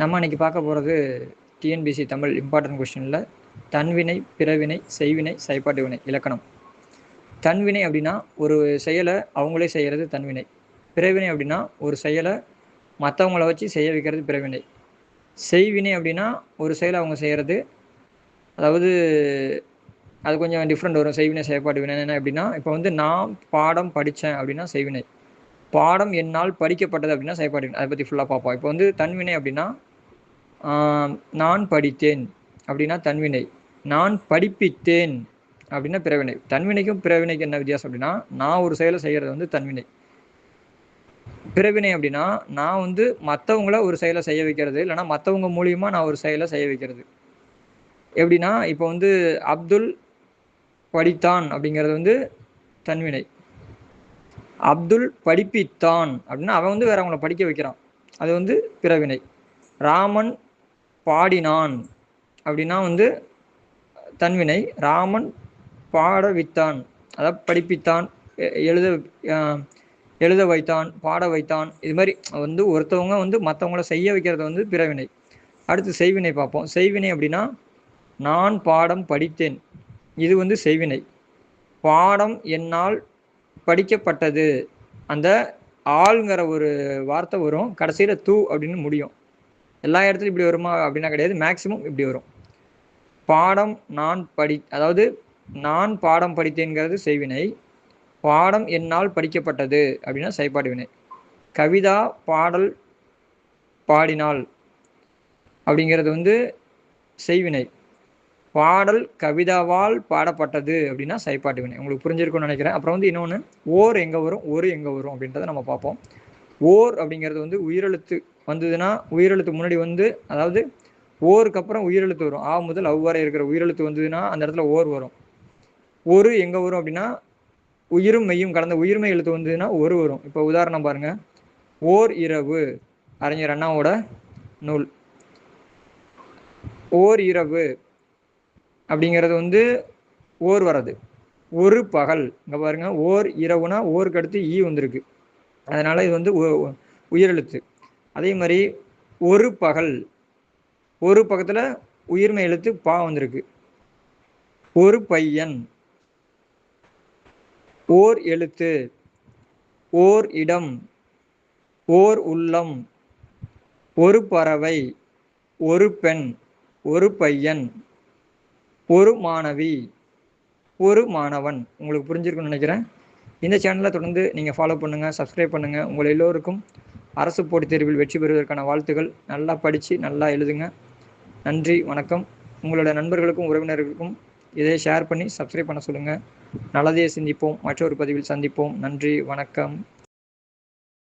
நம்ம இன்னைக்கு பார்க்க போகிறது டிஎன்பிசி தமிழ் இம்பார்ட்டன்ட் கொஸ்டினில் தன்வினை பிறவினை செய்வினை செயற்பாட்டு வினை இலக்கணம். தன்வினை அப்படின்னா ஒரு செயலை அவங்களே செய்கிறது தன்வினை. பிறவினை அப்படின்னா ஒரு செயலை மற்றவங்கள வச்சு செய்ய வைக்கிறது பிறவினை. செய்வினை அப்படின்னா ஒரு செயலை அவங்க செய்கிறது அதாவது அது கொஞ்சம் டிஃப்ரெண்ட் வரும். செய்வினை செயற்பாட்டு வினை என்ன அப்படின்னா இப்போ வந்து நான் பாடம் படித்தேன் அப்படின்னா செய்வினை. பாடம் என்னால் படிக்கப்பட்டது அப்படின்னா செயற்பாடு அதை பற்றி ஃபுல்லாக பார்ப்போம். இப்போ வந்து தன்வினை அப்படின்னா நான் படித்தேன் அப்படின்னா தன்வினை. நான் படிப்பித்தேன் அப்படின்னா பிறவினை. தன்வினைக்கும் பிறவினைக்கும் என்ன வித்தியாசம் அப்படின்னா நான் ஒரு செயலை செய்கிறது வந்து தன்வினை. பிறவினை அப்படின்னா நான் வந்து மற்றவங்கள ஒரு செயலை செய்ய வைக்கிறது இல்லைனா மற்றவங்க மூலியமாக நான் ஒரு செயலை செய்ய வைக்கிறது. எப்படின்னா இப்போ வந்து அப்துல் படித்தான் அப்படிங்கிறது வந்து தன்வினை. அப்துல் படிப்பித்தான் அப்படின்னா அவன் வந்து வேற அவங்கள படிக்க வைக்கிறான். அது வந்து பிறவினை. ராமன் பாடினான் அப்படின்னா வந்து தன்வினை. ராமன் பாட வித்தான். அதாவது படிப்பித்தான் எழுத எழுத வைத்தான் பாட வைத்தான். இது மாதிரி வந்து ஒருத்தவங்க வந்து மற்றவங்கள செய்ய வைக்கிறது வந்து பிறவினை. அடுத்து செய்வினை பார்ப்போம். செய்வினை அப்படின்னா நான் பாடம் படித்தேன். இது வந்து செய்வினை. பாடம் என்னால் படிக்கப்பட்டது. அந்த ஆளுங்கிற ஒரு வார்த்தை வரும். கடைசியில் தூ அப்படின்னு முடியும். எல்லா இடத்துலையும் இப்படி வருமா அப்படின்னா கிடையாது. மேக்சிமம் இப்படி வரும். பாடம் நான் படி அதாவது நான் பாடம் படித்தேங்கிறது செய்வினை. பாடம் என்னால் படிக்கப்பட்டது அப்படின்னா செயற்பாடு வினை. கவிதா பாடல் பாடினாள் அப்படிங்கிறது வந்து செய்வினை. பாடல் கவிதாவால் பாடப்பட்டது அப்படின்னா சைப்பாட்டு வினை. உங்களுக்கு புரிஞ்சிருக்கும்னு நினைக்கிறேன். அப்புறம் வந்து இன்னொன்று ஓர் எங்கே வரும் ஒரு எங்கே வரும் அப்படின்றத நம்ம பார்ப்போம். ஓர் அப்படிங்கிறது வந்து உயிரெழுத்து வந்ததுன்னா உயிரெழுத்து முன்னாடி வந்து அதாவது ஓருக்கு அப்புறம் உயிரெழுத்து வரும். ஆ முதல் அவ்வாறு இருக்கிற உயிரெழுத்து வந்ததுன்னா அந்த இடத்துல ஓர் வரும். ஒரு எங்கே வரும் அப்படின்னா உயிரும் மெய்யும் கலந்த உயிர்மை எழுத்து வந்ததுன்னா ஒரு வரும். இப்போ உதாரணம் பாருங்க. ஓர் இரவு அறிஞர் அண்ணாவோட நூல். ஓர் இரவு அப்படிங்கிறது வந்து ஓர் வர்றது ஒரு பகல். இங்கே பாருங்க ஓர் இரவுனா ஓருக்கு அடுத்து ஈ வந்திருக்கு. அதனால இது வந்து உயிரெழுத்து. அதே மாதிரி ஒரு பகல். ஒரு பக்கத்தில் உயிர்மை எழுத்து பா வந்திருக்கு. ஒரு பையன். ஓர் எழுத்து. ஓர் இடம். ஓர் உள்ளம். ஒரு பறவை. ஒரு பெண். ஒரு பையன். ஒரு மாணவி ஒரு மாணவன். உங்களுக்கு புரிஞ்சிருக்குன்னு நினைக்கிறேன். இந்த சேனலை தொடர்ந்து நீங்கள் ஃபாலோ பண்ணுங்கள் சப்ஸ்கிரைப் பண்ணுங்கள் உங்கள் எல்லோருக்கும் அரசு போட்டித் தேர்வில் வெற்றி பெறுவதற்கான வாழ்த்துக்கள். நல்லா படித்து நல்லா எழுதுங்க. நன்றி வணக்கம். உங்களோட நண்பர்களுக்கும் உறவினர்களுக்கும் இதை ஷேர் பண்ணி சப்ஸ்கிரைப் பண்ண சொல்லுங்கள் நல்லதையே சிந்திப்போம். மற்றொரு பதிவில் சந்திப்போம். நன்றி வணக்கம்.